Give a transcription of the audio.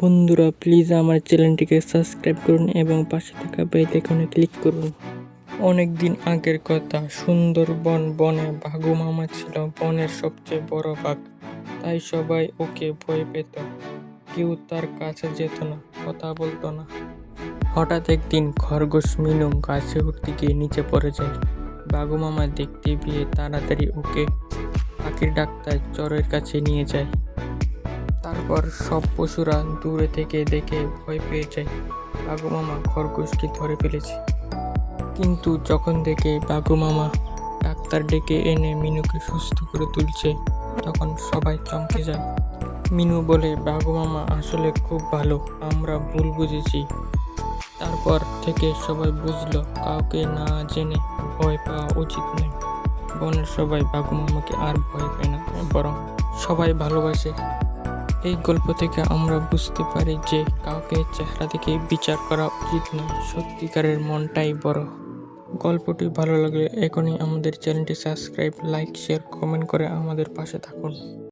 বন্ধুরা প্লিজ আমার চ্যানেলটিকে সাবস্ক্রাইব করুন এবং পাশে থাকা বেল আইকনে ক্লিক করুন। অনেক দিন আগের কথা, সুন্দরবন বনে ভাগু মামা ছিল বনের সবচেয়ে বড় বাঘ। তাই সবাই ওকে ভয় পেত। কেউ তার কাছে যেত না, কথা বলতো না। হঠাৎ একদিন খরগোশ মিনু গাছে উঠতে গিয়ে নিচে পড়ে যায়। বাঘু মামা দেখতে পেয়ে তাড়াতাড়ি ওকে পাখির ডাক্তার চরের কাছে নিয়ে যায়। তারপর সব পশুরা দূরে থেকে দেখে ভয় পেয়ে যায়। বাঘু মামা খরগোশকে ধরে ফেলেছে। কিন্তু যখন দেখে বাঘু মামা ডাক্তার ডেকে এনে মিনুকে সুস্থ করে তুলছে, তখন সবাই চমকে যায়। মিনু বলে বাঘু মামা আসলে খুব ভালো, আমরা ভুল বুঝেছি। তারপর থেকে সবাই বুঝলো, কাউকে না জেনে ভয় পাওয়া উচিত নয়। বনের সবাই বাঘু মামাকে আর ভয় পায় না, বরং সবাই ভালোবাসে। এই গল্প থেকে আমরা বুঝতে পারি যে কাউকে চেহারা দেখে বিচার করা উচিত না। সত্যিকারের মনটাই বড়। গল্পটি ভালো লাগলে এখনই আমাদের চ্যানেলটি সাবস্ক্রাইব, লাইক, শেয়ার, কমেন্ট করে আমাদের পাশে থাকুন।